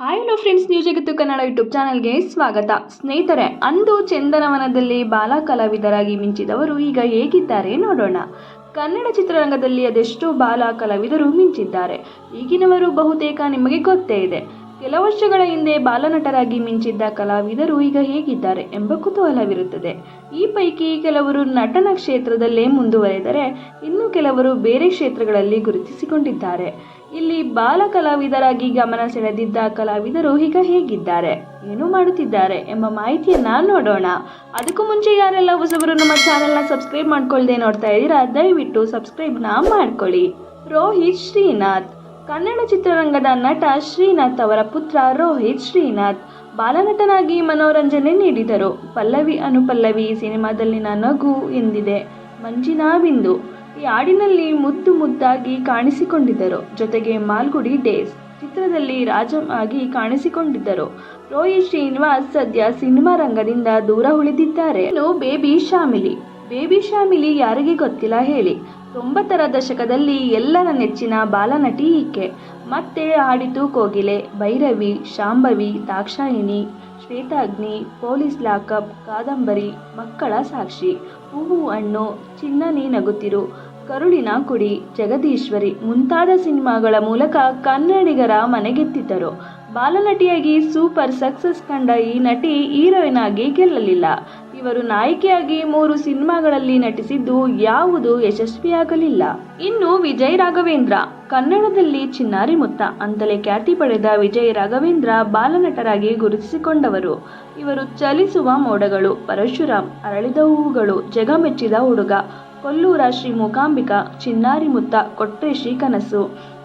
Hi hello friends new ಜಗತ್ತು Kannada YouTube ಚಾನಲ್ಗೆ ಸ್ವಾಗತ. ಸ್ನೇಹಿತರೆ, ಅಂದು ಚಂದನವನದಲ್ಲಿ ಬಾಲ ಕಲಾವಿದರಾಗಿ ಮಿಂಚಿದವರು ಈಗ ಹೇಗಿದ್ದಾರೆ ನೋಡೋಣ. ಕನ್ನಡ ಚಿತ್ರರಂಗದಲ್ಲಿ ಅದೆಷ್ಟೋ ಬಾಲ ಕಲಾವಿದರು ಮಿಂಚಿದ್ದಾರೆ. ಈಗಿನವರು ಬಹುತೇಕ ನಿಮಗೆ ಗೊತ್ತೇ ಇದೆ. ಕೆಲ ವರ್ಷಗಳ ಹಿಂದೆ ಬಾಲನಟರಾಗಿ ಮಿಂಚಿದ್ದ ಕಲಾವಿದರು ಈಗ ಹೇಗಿದ್ದಾರೆ ಎಂಬ ಕುತೂಹಲವಿರುತ್ತದೆ. ಈ ಪೈಕಿ ಕೆಲವರು ನಟನ ಕ್ಷೇತ್ರದಲ್ಲೇ ಮುಂದುವರೆದರೆ, ಇನ್ನು ಕೆಲವರು ಬೇರೆ ಕ್ಷೇತ್ರಗಳಲ್ಲಿ ಗುರುತಿಸಿಕೊಂಡಿದ್ದಾರೆ. ಇಲ್ಲಿ ಬಾಲ ಕಲಾವಿದರಾಗಿ ಗಮನ ಸೆಳೆದಿದ್ದ ಕಲಾವಿದರು ಈಗ ಹೇಗಿದ್ದಾರೆ? ಏನು ಮಾಡುತ್ತಿದ್ದಾರೆ ಎಂಬ ಮಾಹಿತಿಯನ್ನ ನೋಡೋಣ. ಅದಕ್ಕೂ ಮುಂಚೆ ಯಾರೆಲ್ಲ ಹೊಸಬರು ನಮ್ಮ ಚಾನೆಲ್ನ ಸಬ್ಸ್ಕ್ರೈಬ್ ಮಾಡ್ಕೊಳ್ದೆ ನೋಡ್ತಾ ಇದ್ದೀರಾ, ದಯವಿಟ್ಟು ಸಬ್ಸ್ಕ್ರೈಬ್ನ ಮಾಡ್ಕೊಳ್ಳಿ. ರೋಹಿತ್ ಶ್ರೀನಾಥ್. ಕನ್ನಡ ಚಿತ್ರರಂಗದ ನಟ ಶ್ರೀನಾಥ್ ಅವರ ಪುತ್ರ ರೋಹಿತ್ ಶ್ರೀನಾಥ್. ಬಾಲನಟನಾಗಿ ಮನೋರಂಜನೆ ನೀಡಿದರು. ಪಲ್ಲವಿ ಅನುಪಲ್ಲವಿ ಸಿನಿಮಾದಲ್ಲಿನ ನಗು ಎಂದಿದೆ. ಮಂಜಿನಾ ಬಿಂದು ಈ ಹಾಡಿನಲ್ಲಿ ಮುದ್ದು ಮುದ್ದಾಗಿ ಕಾಣಿಸಿಕೊಂಡಿದ್ದರು. ಜೊತೆಗೆ ಮಾಲ್ಗುಡಿ ಡೇಸ್ ಚಿತ್ರದಲ್ಲಿ ರಾಜಂ ಆಗಿ ಕಾಣಿಸಿಕೊಂಡಿದ್ದರು. ರೋಹಿತ್ ಶ್ರೀನಿವಾಸ್ ಸದ್ಯ ಸಿನಿಮಾ ರಂಗದಿಂದ ದೂರ ಉಳಿದಿದ್ದಾರೆ. ಇನ್ನು ಬೇಬಿ ಶಾಮಿಲಿ. ಬೇಬಿ ಶಾಮಿಲಿ ಯಾರಿಗೆ ಗೊತ್ತಿಲ್ಲ ಹೇಳಿ. ತೊಂಬತ್ತರ ದಶಕದಲ್ಲಿ ಎಲ್ಲರ ನೆಚ್ಚಿನ ಬಾಲನಟಿ ಈಕೆ. ಮತ್ತೆ ಆಡಿತು ಕೋಗಿಲೆ, ಭೈರವಿ, ಶಾಂಭವಿ, ದಾಕ್ಷಾಯಿಣಿ, ಶ್ವೇತಾಗ್ನಿ, ಪೊಲೀಸ್ ಲಾಕಪ್, ಕಾದಂಬರಿ, ಮಕ್ಕಳ ಸಾಕ್ಷಿ, ಹೂವು ಹಣ್ಣು ಚಿನ್ನನಿ ನಗುತ್ತಿರು. ಕರುಳಿನ ಕುಡಿ. ಜಗದೀಶ್ವರಿ ಮುಂತಾದ ಸಿನಿಮಾಗಳ ಮೂಲಕ ಕನ್ನಡಿಗರ ಮನೆಗೆತ್ತಿದ್ದರು. ಬಾಲನಟಿಯಾಗಿ ಸೂಪರ್ ಸಕ್ಸಸ್ ಕಂಡ ಈ ನಟಿ ಹೀರೋಯಿನ್ ಆಗಿ ಗೆಲ್ಲಲಿಲ್ಲ. ಇವರು ನಾಯಕಿಯಾಗಿ ಮೂರು ಸಿನಿಮಾಗಳಲ್ಲಿ ನಟಿಸಿದ್ದು ಯಾವುದು ಯಶಸ್ವಿಯಾಗಲಿಲ್ಲ. ಇನ್ನು ವಿಜಯ್ ರಾಘವೇಂದ್ರ, ಕನ್ನಡದಲ್ಲಿ ಚಿನ್ನಾರಿ ಮುತ್ತ ಅಂತಲೇ ಖ್ಯಾತಿ ಪಡೆದ ವಿಜಯ್ ರಾಘವೇಂದ್ರ ಬಾಲನಟರಾಗಿ ಗುರುತಿಸಿಕೊಂಡವರು. ಇವರು ಚಲಿಸುವ ಮೋಡಗಳು, ಪರಶುರಾಮ್, ಅರಳಿದ ಹೂವುಗಳು ಜಗಮೆಚ್ಚಿದ ಹುಡುಗ ಕೊಲ್ಲೂರ ಶ್ರೀ ಮೂಕಾಂಬಿಕಾ ಚಿನ್ನಾರಿ ಮುತ್ತ ಕೊಟ್ರೆ ಶ್ರೀ ಕನಸು.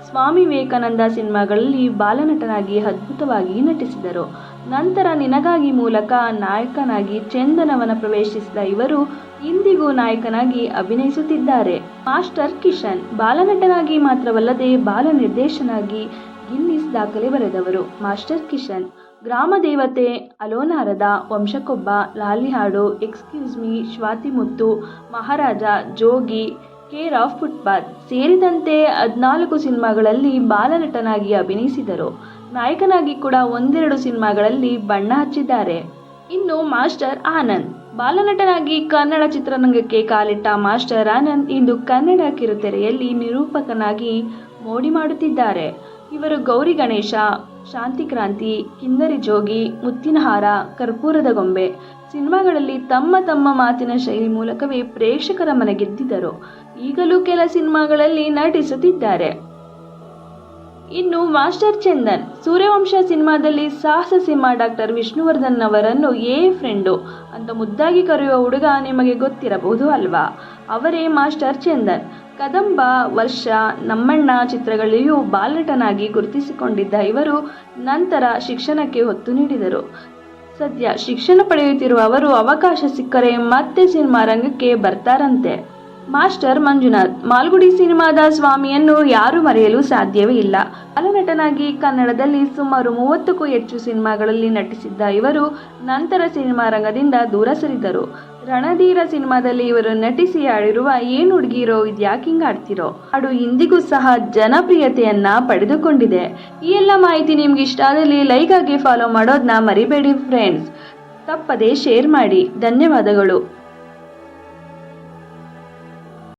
ಸ್ವಾಮಿ ವಿವೇಕಾನಂದ ಸಿನಿಮಾಗಳಲ್ಲಿ ಬಾಲನಟನಾಗಿ ಅದ್ಭುತವಾಗಿ ನಟಿಸಿದರು. ನಂತರ ನಿನಗಾಗಿ ಮೂಲಕ ನಾಯಕನಾಗಿ ಚಂದನವನ ಪ್ರವೇಶಿಸಿದ ಇವರು ಇಂದಿಗೂ ನಾಯಕನಾಗಿ ಅಭಿನಯಿಸುತ್ತಿದ್ದಾರೆ. ಮಾಸ್ಟರ್ ಕಿಶನ್ ಬಾಲನಟನಾಗಿ ಮಾತ್ರವಲ್ಲದೆ ಬಾಲ ನಿರ್ದೇಶನಾಗಿ ಗಿನ್ನಿಸ್ ದಾಖಲೆ ಬರೆದವರು master Kishan. Grama Devathe ಅಲೋನಾರದ Vamshakobba Laalihaadu excuse me Swathimuthu Maharaja, Jogi care of footpath ಸೇರಿದಂತೆ ಹದಿನಾಲ್ಕು ಸಿನಿಮಾಗಳಲ್ಲಿ ಬಾಲನಟನಾಗಿ ಅಭಿನಯಿಸಿದರು. ನಾಯಕನಾಗಿ ಕೂಡ ಒಂದೆರಡು ಸಿನಿಮಾಗಳಲ್ಲಿ ಬಣ್ಣ ಹಚ್ಚಿದ್ದಾರೆ. ಇನ್ನು ಮಾಸ್ಟರ್ ಆನಂದ್. ಬಾಲನಟನಾಗಿ ಕನ್ನಡ ಚಿತ್ರರಂಗಕ್ಕೆ ಕಾಲಿಟ್ಟ ಮಾಸ್ಟರ್ ಆನಂದ್ ಇಂದು ಕನ್ನಡ ಕಿರುತೆರೆಯಲ್ಲಿ ನಿರೂಪಕನಾಗಿ ಮೋಡಿ ಮಾಡುತ್ತಿದ್ದಾರೆ. ಇವರು ಗೌರಿ ಗಣೇಶ, ಶಾಂತಿ ಕ್ರಾಂತಿ, ಕಿನ್ನರಿ ಜೋಗಿ, ಮುತ್ತಿನಹಾರ, ಕರ್ಪೂರದ ಗೊಂಬೆ. ಸಿನಿಮಾಗಳಲ್ಲಿ ತಮ್ಮ ತಮ್ಮ ಮಾತಿನ ಶೈಲಿ ಮೂಲಕವೇ ಪ್ರೇಕ್ಷಕರ ಮನಗೆದ್ದಿದ್ದರು ಈಗಲೂ ಕೆಲ ಸಿನಿಮಾಗಳಲ್ಲಿ ನಟಿಸುತ್ತಿದ್ದಾರೆ. ಇನ್ನು ಮಾಸ್ಟರ್ ಚಂದನ್, ಸೂರ್ಯವಂಶ ಸಿನಿಮಾದಲ್ಲಿ ಸಾಹಸ ಸಿಂಹ ಡಾಕ್ಟರ್ ವಿಷ್ಣುವರ್ಧನ್ ಅವರನ್ನು ಏ ಫ್ರೆಂಡು ಅಂತ ಮುದ್ದಾಗಿ ಕರೆಯುವ ಹುಡುಗ ನಿಮಗೆ ಗೊತ್ತಿರಬಹುದು ಅಲ್ವಾ? ಅವರೇ ಮಾಸ್ಟರ್ ಚಂದನ್. ಕದಂಬ, ವರ್ಷ, ನಮ್ಮಣ್ಣ ಚಿತ್ರಗಳಲ್ಲಿಯೂ ಬಾಲಟನಾಗಿ ಗುರುತಿಸಿಕೊಂಡಿದ್ದ ಇವರು ನಂತರ ಶಿಕ್ಷಣಕ್ಕೆ ಒತ್ತು ನೀಡಿದರು. ಸದ್ಯ ಶಿಕ್ಷಣ ಪಡೆಯುತ್ತಿರುವ ಅವರು ಅವಕಾಶ ಸಿಕ್ಕರೆ ಮತ್ತೆ ಸಿನಿಮಾ ರಂಗಕ್ಕೆ ಬರ್ತಾರಂತೆ. ಮಾಸ್ಟರ್ ಮಂಜುನಾಥ್, ಮಾಲ್ಗುಡಿ ಸಿನಿಮಾದ ಸ್ವಾಮಿಯನ್ನು ಯಾರು ಮರೆಯಲು ಸಾಧ್ಯವೇ ಇಲ್ಲ. ಬಾಲನಟನಾಗಿ ಕನ್ನಡದಲ್ಲಿ ಸುಮಾರು ಮೂವತ್ತಕ್ಕೂ ಹೆಚ್ಚು ಸಿನಿಮಾಗಳಲ್ಲಿ ನಟಿಸಿದ್ದ ಇವರು ನಂತರ ಸಿನಿಮಾ ರಂಗದಿಂದ ದೂರ ಸರಿದರು. ರಣಧೀರ ಸಿನಿಮಾದಲ್ಲಿ ಇವರು ನಟಿಸಿ ಆಡಿರುವ ಏನು ಹುಡುಗಿರೋ ಇದ್ಯಾಕಿಂಗ್ ಆಡ್ತಿರೋ? ಹಾಡು ಇಂದಿಗೂ ಸಹ ಜನಪ್ರಿಯತೆಯನ್ನ ಪಡೆದುಕೊಂಡಿದೆ. ಈ ಎಲ್ಲ ಮಾಹಿತಿ ನಿಮ್ಗೆ ಇಷ್ಟ ಆದಲ್ಲಿ ಲೈಕ್ ಆಗಿ ಫಾಲೋ ಮಾಡೋದನ್ನ ಮರಿಬೇಡಿ ಫ್ರೆಂಡ್ಸ್ ತಪ್ಪದೆ ಶೇರ್ ಮಾಡಿ. ಧನ್ಯವಾದಗಳು.